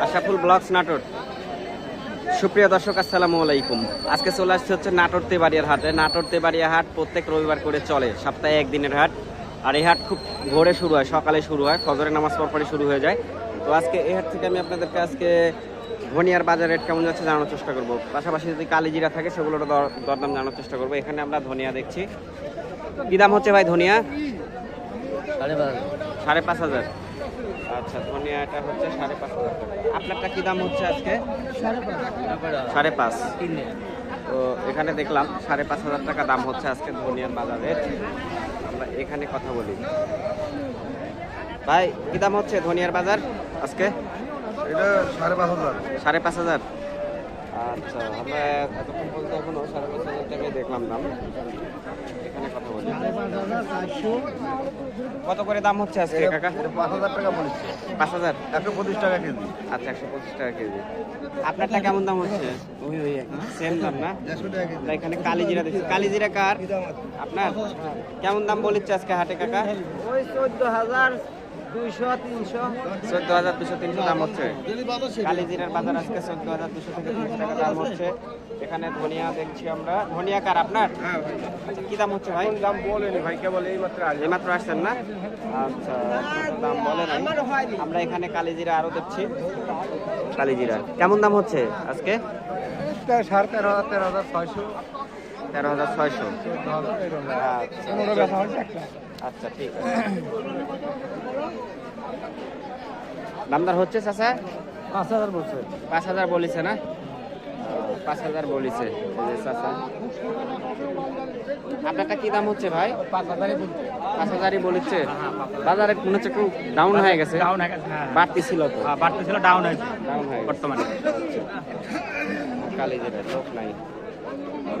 Ashaful blogs Natore. সুপ্রিয় দর্শক আসসালামু আলাইকুম। আজকে চলে আসছে হচ্ছে নাটোর তেবাড়িয়ার হাটে। নাটোর তেবাড়িয়া হাট প্রত্যেক রবিবার করে চলে সপ্তাহে একদিনের হাট। আর এই হাট খুব ভোরে শুরু হয় সকালে শুরু হয় ফজরের নামাজ পরপরই শুরু হয়ে যায়। তো আজকে এই হাট থেকে আমি আপনাদেরকে আজকে ধনিয়ার বাজার রেট কেমন যাচ্ছে জানানোর চেষ্টা করব। পাশাপাশি যদি কালিজিরা থাকে সেগুলোর দর- দরদাম জানানোর চেষ্টা করব। এখানে আমরা ধনিয়া দেখছি। কি দাম হচ্ছে ভাই ধনিয়া? সাড়ে পাঁচ হাজার। আচ্ছা ধনিয়া এটা হচ্ছে সাড়ে পাঁচ হাজার টাকা। আপনারটা কি দাম হচ্ছে আজকে? সাড়ে পাঁচ। তো এখানে দেখলাম সাড়ে পাঁচ হাজার টাকা দাম হচ্ছে আজকে ধনিয়ার বাজারে। আমরা এখানে কথা বলি। ভাই কি দাম হচ্ছে ধনিয়ার বাজার আজকে? এটা সাড়ে পাঁচ হাজার। সাড়ে পাঁচ হাজার? আচ্ছা আমরা এতক্ষণ পর্যন্ত এখনও সাড়ে পাঁচ হাজার টাকাই দেখলাম দাম। এখানে কথা বলি। কত করে দাম হচ্ছে আজকে কাকা? পাঁচ হাজার টাকা বলেছে। পাঁচ হাজার? একশো পঁচিশ টাকা কেজি। আচ্ছা একশো পঁচিশ টাকা কেজি। আপনারটা কেমন দাম হচ্ছে? ওই ওই সেম দাম না? এখানে কালিজিরা দেখছি। কালিজিরা কার? আপনার? কেমন দাম বলেছে আজকে হাটে কাকা? ওই চোদ্দ হাজার। দুইশো তিনশো চোদ্দ হাজার দুশো তিনশো দাম হচ্ছে। কালিজিরার বাজার আজকে চোদ্দ হাজার দুশো থেকে তিনশো টাকা দাম হচ্ছে। এখানে ধনিয়া দেখছি আমরা। ধনিয়া কার আপনার? হ্যাঁ আচ্ছা কি দাম হচ্ছে ভাই? দাম বলেনি ভাই কেবল এই মাত্র আসছেন না? আচ্ছা দাম বলে নাই। আমরা এখানে কালিজিরা আরও দেখছি। কালিজিরা কেমন দাম হচ্ছে আজকে সাড়ে তেরো হাজার তেরো হাজার ছয়শো। তেরো হাজার ছয়শো। আচ্ছা ঠিক আছে। দামদার হচ্ছে চাচা? পাঁচ হাজার বলছে। পাঁচ হাজার বলিছে না? পাঁচ হাজার বলিছে চাচা। আপনারটা কি দাম হচ্ছে ভাই? পাঁচ হাজারই বলছে। বাজারে মনে হচ্ছে একটু ডাউন হয়ে গেছে। ডাউন হয়ে গেছে হ্যাঁ। বাড়তি ছিল তো। বাড়তে ছিল ডাউন হয়েছে। ডাউন হয়ে বর্তমানে। কালি যেটা লোক নাই।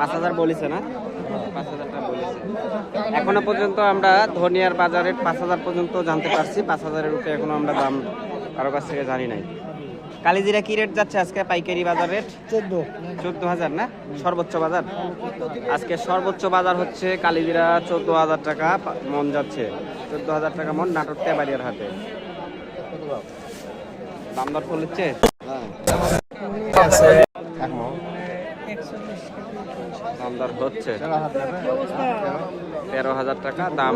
পাঁচ হাজার বলিছে না? পাঁচ এখনও পর্যন্ত আমরা ধনিয়ার বাজারের পাঁচ হাজার পর্যন্ত জানতে পারছি। পাঁচ হাজারের উপরে এখনও আমরা দাম কারও কাছ থেকে জানি নাই। কালিজিরা কি রেট যাচ্ছে আজকে পাইকারি বাজার? রেট চোদ্দ। চোদ্দ হাজার না? সর্বোচ্চ বাজার? আজকে সর্বোচ্চ বাজার হচ্ছে কালিজিরা চোদ্দ হাজার টাকা মন যাচ্ছে চোদ্দ হাজার টাকা মন নাটোর তেবাড়িয়ার হাতে দাম দর করছে দাম দর হচ্ছে। তেরো হাজার টাকা। দাম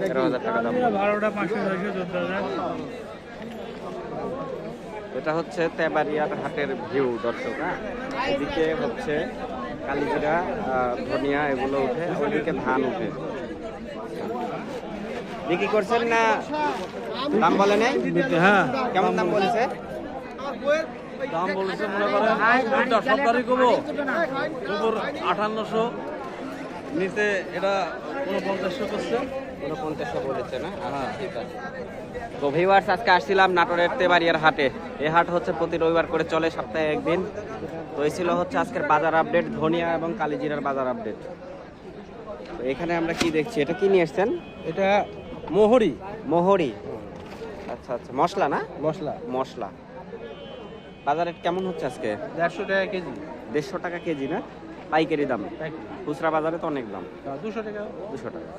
তেরো হাজার টাকা দাম এটা হচ্ছে তেবারিয়ার হাটের ভিউ দর্শক হ্যাঁ? এদিকে হচ্ছে কালিজিরা ধনিয়া এগুলো উঠে ওইদিকে ধান উঠে। বিক্রি করছেন না? দাম বলে নেই? হ্যাঁ কেমন দাম বলেছে? দাম বলেছে মনে করেন দশ সপ্তাহে কমো উপর আটান্নশো নিচে এটা উনপঞ্চাশশো করছে? উনপঞ্চাশশো বলেছে না? হ্যাঁ ঠিক আছে। তো ভিউয়ার্স আজকে আসছিলাম নাটোরের তেবাড়িয়ার হাটে। এই হাট হচ্ছে প্রতি রবিবার করে চলে সপ্তাহে একদিন। তো এই ছিল হচ্ছে আজকের বাজার আপডেট ধনিয়া এবং কালিজিরার বাজার আপডেট তো এখানে আমরা কি দেখছি? এটা কি নিয়ে এসছেন? এটা মোহরি। মোহরি। আচ্ছা আচ্ছা। মশলা না? মশলা। মশলা। বাজার রেট কেমন হচ্ছে আজকে? দেড়শো টাকা কেজি। দেড়শো টাকা কেজি না? পাইকারি দাম? খুচরা বাজারে তো অনেক দাম। দুশো টাকা। দুশো টাকা।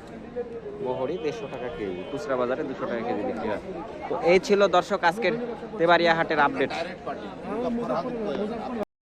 মোহরি দেড়শো টাকা কেজি খুচরা বাজারে দুশো টাকা কেজি বিক্রি হয়। তো এই ছিল দর্শক আজকের দেবারিয়া হাটের আপডেট